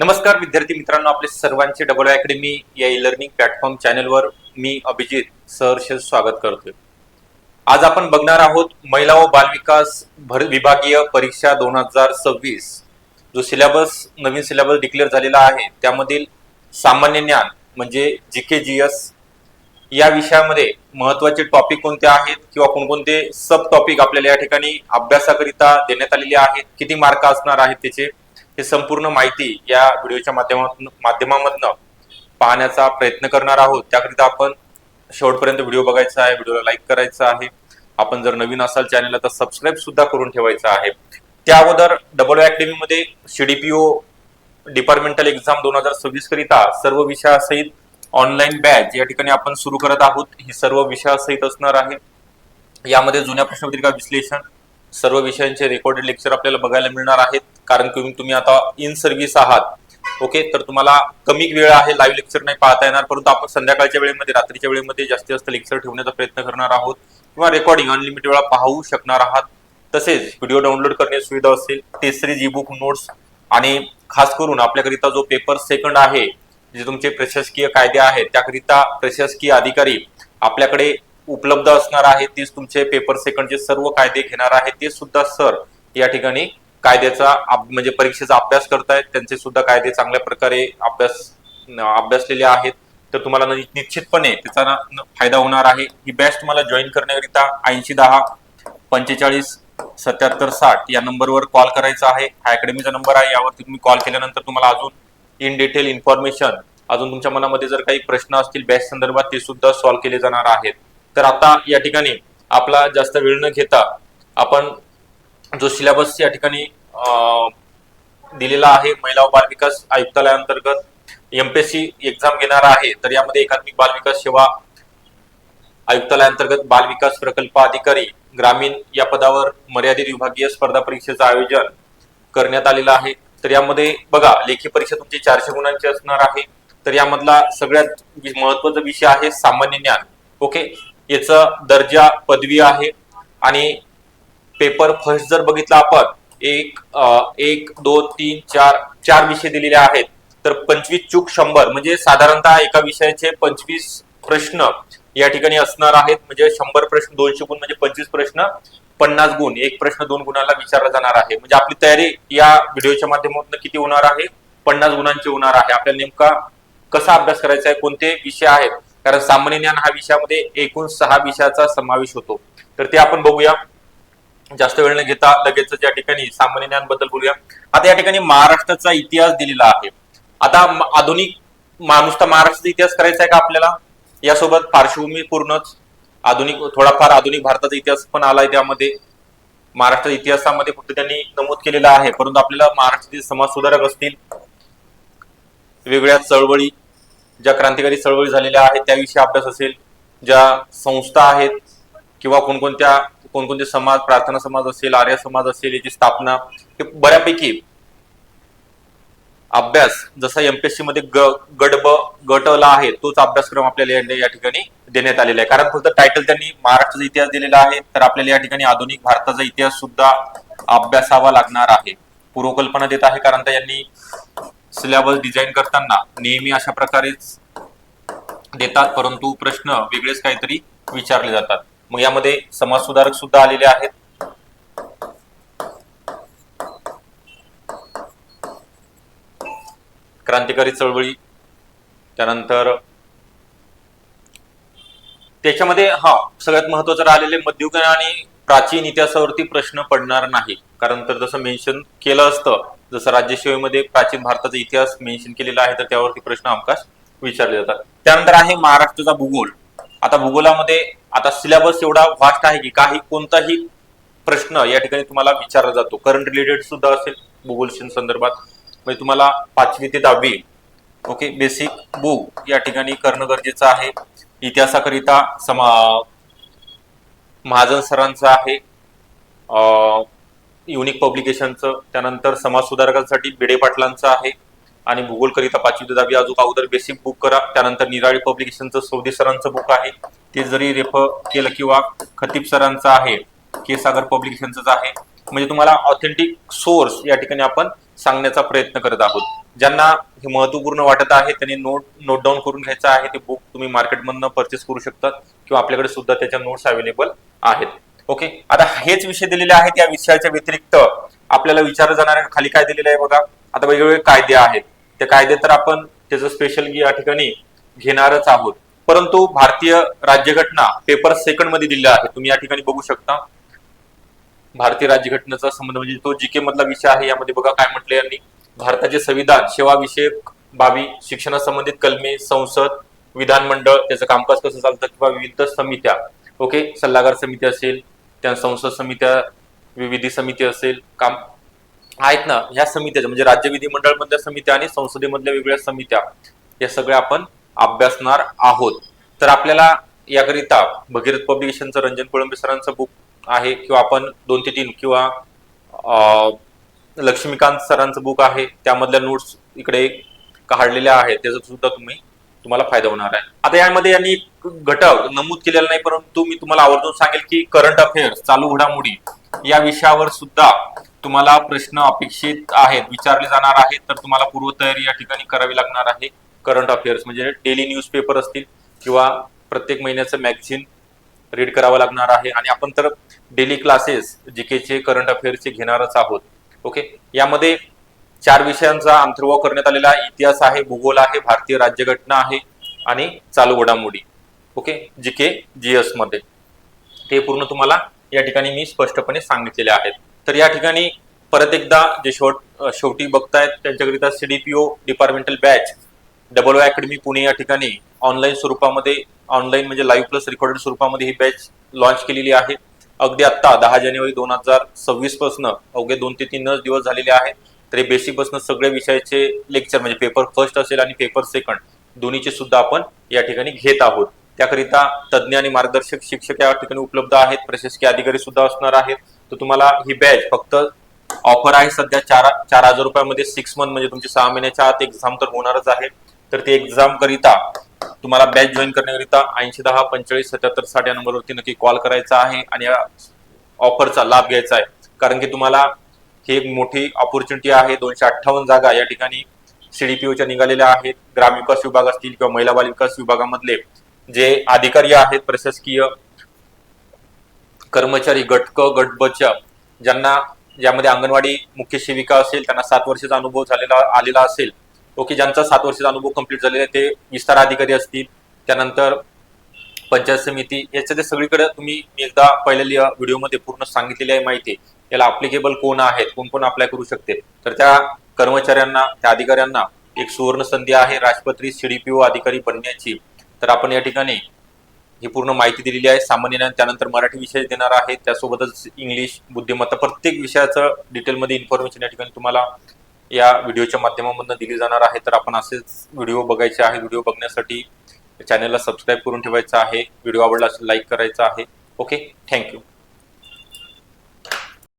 नमस्कार विद्यार्थी मित्रांनो आपले सर्वांचे डबल अकॅडमी या ई लर्निंग प्लॅटफॉर्म चॅनलवर मी अभिजित सहर्ष स्वागत करतोय. आज आपण बघणार आहोत महिला व बालविकास भर विभागीय परीक्षा दोन हजार सव्वीस. जो सिलेबस नवीन सिलेबस डिक्लेअर झालेला आहे त्यामधील सामान्य ज्ञान म्हणजे जी के जी एस या विषयामध्ये महत्त्वाचे टॉपिक कोणते आहेत किंवा कोणकोणते सब टॉपिक आपल्याला या ठिकाणी अभ्यासाकरिता देण्यात आलेले आहेत किती मार्क असणार आहेत त्याचे हे संपूर्ण माहिती या व्हिडिओच्या माध्यमातून माध्यमामधनं पाहण्याचा प्रयत्न करणार आहोत. त्याकरिता आपण शेवटपर्यंत व्हिडिओ बघायचा आहे व्हिडिओला लाईक करायचा आहे. आपण जर नवीन असाल चॅनलला तर सबस्क्राईब सुद्धा करून ठेवायचं आहे. त्या अगोदर डबल अकॅडमीमध्ये सीडीपीओ डिपार्टमेंटल एक्झाम दोन हजार सव्वीस करिता सर्व विषयासहित ऑनलाईन बॅच या ठिकाणी आपण सुरू करत आहोत. ही सर्व विषयासहित असणार आहे. यामध्ये जुन्या प्रश्नपत्रिका विश्लेषण सर्व विषयांचे रेकॉर्डेड लेक्चर आपल्याला बघायला मिळणार आहेत. कारण की तुम्ही आता इन सर्व्हिस आहात. ओके तर तुम्हाला कमी वेळ आहे लाईव्ह लेक्चर नाही पाहता येणार. परंतु आपण संध्याकाळच्या वेळेमध्ये रात्रीच्या वेळेमध्ये जास्तीत जास्त लेक्चर ठेवण्याचा प्रयत्न करणार आहोत. किंवा रेकॉर्डिंग अनलिमिटेड वेळा पाहू शकणार आहात. तसेच व्हिडिओ डाउनलोड करण्याची सुविधा असेल test series e book notes आणि खास करून आपल्याकरिता जो पेपर सेकंड आहे जे तुमचे प्रशासकीय कायदे आहेत त्याकरिता प्रशासकीय अधिकारी आपल्याकडे उपलब्ध असणार आहे तेच तुमचे पेपर सेकंडचे सर्व कायदे घेणार आहेत ते सुद्धा सर या ठिकाणी कायद्याचा म्हणजे परीक्षेचा अभ्यास करतायत त्यांचे सुद्धा कायदे चांगल्या प्रकारे अभ्यास अभ्यासलेले आहेत. तर तुम्हाला निश्चितपणे त्याचा फायदा होणार आहे. ही बॅच तुम्हाला जॉईन करण्याकरिता ऐंशी दहा पंचेचाळीस सत्याहत्तर साठ या नंबरवर कॉल करायचा आहे. हा अकॅडमीचा नंबर आहे. यावरती तुम्ही कॉल केल्यानंतर तुम्हाला अजून इन डिटेल इन्फॉर्मेशन अजून तुमच्या मनामध्ये जर काही प्रश्न असतील बॅच संदर्भात ते सुद्धा सॉल्व्ह केले जाणार आहेत. तर आता या ठिकाणी आपला जास्त वेळ न घेता आपण जो सिलेबस या ठिकाणी दिलेला आहे महिला व बालविकास आयुक्तालयाअंतर्गत एमपीएससी एक्झाम घेणार आहे तर यामध्ये एकात्मिक बालविकास सेवा आयुक्तालयाअंतर्गत बालविकास प्रकल्प अधिकारी ग्रामीण या पदावर मर्यादित विभागीय स्पर्धा परीक्षेचं आयोजन करण्यात आलेलं आहे. तर यामध्ये बघा लेखी परीक्षा तुमची चारशे गुणांची असणार आहे. तर यामधला सगळ्यात महत्त्वाचा विषय आहे सामान्य ज्ञान. ओके? याचा दर्जा पदवी आहे आणि पेपर फर्स्ट जर बघितला आपण एक एक दोन तीन चार चार विषय दिलेले आहेत. तर पंचवीस चूक शंभर म्हणजे साधारणतः एका विषयाचे पंचवीस प्रश्न या ठिकाणी असणार आहेत. म्हणजे शंभर प्रश्न दोनशे गुण म्हणजे पंचवीस प्रश्न पन्नास गुण एक प्रश्न दोन गुणाला विचारला जाणार आहे. म्हणजे आपली तयारी या व्हिडिओच्या माध्यमातून किती होणार आहे? पन्नास गुणांची होणार आहे. आपल्याला नेमका कसा अभ्यास करायचा आहे? कोणते विषय आहेत? कारण सामान्य ज्ञान हा विषयामध्ये एकूण सहा विषयाचा समावेश होतो. तर ते आपण बघूया. जास्त वेळ न घेता लगेच या ठिकाणी सामान्य ज्ञानबद्दल बोलूया. आता या ठिकाणी महाराष्ट्राचा इतिहास दिलेला आहे. आता आधुनिक माणूस नुसता महाराष्ट्राचा इतिहास करायचा आहे का आपल्याला? यासोबत पार्श्वभूमी पूर्णच आधुनिक थोडाफार आधुनिक भारताचा इतिहास पण आलाय त्यामध्ये. महाराष्ट्र इतिहासामध्ये फक्त त्यांनी नमूद केलेला आहे परंतु आपल्याला महाराष्ट्रातील समाज सुधारक असतील वेगवेगळ्या चळवळी ज्या क्रांतिकारी चळवळी झालेल्या आहेत त्याविषयी अभ्यास असेल ज्या संस्था आहेत किंवा कोणकोणत्या कोणकोणते समाज प्रार्थना समाज असेल आर्य समाज असेल याची स्थापना हे बऱ्यापैकी अभ्यास जसा एमपीएससी मध्ये ग गट ब गटला आहे तोच अभ्यासक्रम आपल्याला या- ठिकाणी देण्यात आलेला आहे. कारण फक्त टायटल त्यांनी महाराष्ट्राचा इतिहास दिलेला आहे तर आपल्याला या ठिकाणी आधुनिक भारताचा इतिहास सुद्धा अभ्यासावा लागणार आहे. पूर्वकल्पना देत आहे कारण त्या यांनी सिलेबस डिझाईन करताना नेहमी अशा प्रकारेच देतात परंतु प्रश्न वेगळेच काहीतरी विचारले जातात. मग यामध्ये समाज सुधारक सुद्धा आलेले आहेत. क्रांतिकारी चळवळी त्यानंतर त्याच्यामध्ये हा सगळ्यात महत्वाचं राहिलेले मध्ययुगीन आणि प्राचीन इतिहासावरती प्रश्न पडणार नाही. कारण तर जसं मेन्शन केलं असतं जसं राज्यसेवेमध्ये प्राचीन भारताचा इतिहास मेन्शन केलेला आहे तर त्यावरती प्रश्न अवकाश विचारले जातात. त्यानंतर आहे महाराष्ट्राचा भूगोल. आता भूगोलामध्ये आता सिलेबस एवढा व्हास्ट आहे की काही कोणताही प्रश्न या ठिकाणी तुम्हाला विचारला जातो. करंट रिलेटेड सुद्धा असेल भूगोल संदर्भात. म्हणजे तुम्हाला पाचवी ते दहावी ओके बेसिक बुक या ठिकाणी करणं गरजेचं आहे. इतिहासाकरिता समा महाजन सरांचं आहे. युनिक पब्लिकेशनचं त्यानंतर समाज सुधारकांसाठी बिडे पाटलांचं आहे. आणि भूगोलकरिता पाचवी ते दहावी अजून अगोदर बेसिक बुक करा. त्यानंतर निराळी पब्लिकेशनचं सौदी सरांचं बुक आहे. ते जरी रेफर केलं किंवा खतीब सरांचं आहे के सागर पब्लिकेशनच आहे म्हणजे तुम्हाला ऑथेंटिक सोर्स या ठिकाणी आपण सांगण्याचा प्रयत्न करत आहोत. ज्यांना हे महत्त्वपूर्ण वाटत आहे त्यांनी नोट नोट डाऊन करून घ्यायचं आहे ते बुक तुम्ही मार्केटमधनं परचेस करू शकतात किंवा आपल्याकडे सुद्धा त्याच्या नोट्स अवेलेबल आहेत. ओके आता हेच विषय दिलेले आहेत. या विषयाच्या व्यतिरिक्त आपल्याला विचारलं जाणाऱ्या खाली काय दिलेलं आहे बघा. आता वेगवेगळे कायदे आहेत. ते कायदे तर आपण त्याचं स्पेशल या ठिकाणी घेणारच आहोत. परंतु भारतीय राज्यघटना पेपर सेकंडमध्ये दिलेला आहे तुम्ही या ठिकाणी बघू शकता. भारतीय राज्यघटनेचा संबंध म्हणजे तो जीके मधला विषय आहे. यामध्ये बघा काय म्हटलं यांनी. भारताचे संविधान सेवाविषयक बाबी शिक्षणासंबंधित कलमे संसद विधानमंडळ त्याचं कामकाज कसं चालतं किंवा विविध समित्या. ओके सल्लागार समिती असेल त्या संसद समित्या विविधी समिती असेल काम आहेत ना ह्या समित्याच्या म्हणजे राज्य विधिमंडळ मधल्या समित्या आणि संसदेमधल्या वेगवेगळ्या समित्या या सगळ्या आपण अभ्यासणार आहोत. तर आपल्याला याकरिता भगीरथ पब्लिकेशनचं रंजन कोळंबे सरांचं बुक आहे किंवा आपण दोन ते तीन किंवा अं, लक्ष्मीकांत सरांचं बुक आहे त्यामधल्या नोट्स इकडे काढलेल्या आहेत त्याचा सुद्धा तुम्ही तुम्हाला फायदा होणार आहे. आता यामध्ये यांनी घटक नमूद केलेला नाही परंतु मी तुम्हाला आवर्जून सांगेल की करंट अफेअर्स चालू घडामोडी या विषयावर सुद्धा तुम्हाला प्रश्न अपेक्षित आहेत विचारले जाणार आहेत तर तुम्हाला पूर्वतयारी या ठिकाणी करावी लागणार आहे. करंट अफेअर्स म्हणजे डेली न्यूजपेपर असतील किंवा प्रत्येक महिन्याचं मॅगझिन रीड करावं लागणार आहे. आणि आपण तर डेली क्लासेस जीकेचे करंट अफेअर्सचे घेणारच आहोत. ओके यामध्ये चार विषयांचा अंतर्भाव करण्यात आलेला इतिहास आहे भूगोल आहे भारतीय राज्यघटना आहे आणि चालू घडामोडी. ओके जीके जीएसमध्ये. ते पूर्ण तुम्हाला या ठिकाणी मी स्पष्टपणे सांगितलेले आहेत. तर या ठिकाणी परत एकदा जे शेवट शेवटी बघतायत त्यांच्याकरिता CDPO departmental batch double O academy Pune या ठिकाणी ऑनलाईन स्वरूपामध्ये ऑनलाईन म्हणजे लाईव्ह प्लस रेकॉर्डेड स्वरूपामध्ये ही बॅच लॉन्च केलेली आहे. अगदी आत्ता दहा जानेवारी दोन हजार सव्वीसपासून अवघे दोन ते तीनच दिवस झालेले आहेत. तरी बेसिकपासून सगळे विषयाचे लेक्चर म्हणजे पेपर फर्स्ट असेल आणि पेपर सेकंड दोन्हीचे सुद्धा आपण या ठिकाणी घेत आहोत. त्याकरिता तज्ज्ञ आणि मार्गदर्शक शिक्षक या ठिकाणी उपलब्ध आहेत. प्रशासकीय अधिकारी सुद्धा असणार आहेत. तर तुम्हाला ही बॅच फक्त ऑफर आहे सध्या चार चार हजार रुपयामध्ये. सिक्स मंथ म्हणजे तुमची सहा महिन्याच्या आत एक्झाम तर होणारच आहे. तर ते एक्झाम करिता तुम्हाला बॅच जॉईन करण्याकरिता ऐंशी दहा पंचेचाळीस सत्याहत्तर साठ या नंबरवरती नक्की कॉल करायचा आहे आणि या ऑफरचा लाभ घ्यायचा आहे. कारण की तुम्हाला ही एक मोठी ऑपॉर्च्युनिटी आहे. दोनशे अठ्ठावन्न जागा या ठिकाणी सीडीपीओच्या निघालेल्या आहेत. ग्रामविकास विभाग असतील किंवा महिला बाल विकास विभागामधले जे अधिकारी आहेत प्रशासकीय कर्मचारी गटक गटबच ज्यांना ज्यामध्ये अंगणवाडी मुख्य सेविका असेल त्यांना सात वर्षाचा अनुभव झालेला आलेला असेल ओके ज्यांचा सात वर्षाचा अनुभव कंप्लीट झालेला आहे ते विस्तार अधिकारी असतील. त्यानंतर पंचायत समिती याच्या ते सगळीकडे तुम्ही एकदा पहिल्या व्हिडिओमध्ये पूर्ण सांगितलेली आहे माहिती. याला अप्लिकेबल कोण आहेत कोण कोण अप्लाय करू शकते? तर त्या कर्मचाऱ्यांना त्या अधिकाऱ्यांना एक सुवर्ण संधी आहे राजपत्री सीडीपीओ अधिकारी बनण्याची. तर आपण या ठिकाणी ही पूर्ण माहिती दिलेली आहे. सामान्य ज्ञान त्यानंतर मराठी विषय देणार आहे. त्यासोबतच इंग्लिश बुद्धिमत्ता प्रत्येक विषयाचं डिटेलमध्ये इन्फॉर्मेशन या ठिकाणी तुम्हाला या व्हिडिओच्या माध्यमामधून दिली जाणार आहे. तर आपण असेच व्हिडिओ बघायचे आहे. व्हिडिओ बघण्यासाठी चॅनलला सबस्क्राईब करून ठेवायचं आहे. व्हिडिओ आवडला असेल लाईक करायचा आहे. Okay thank you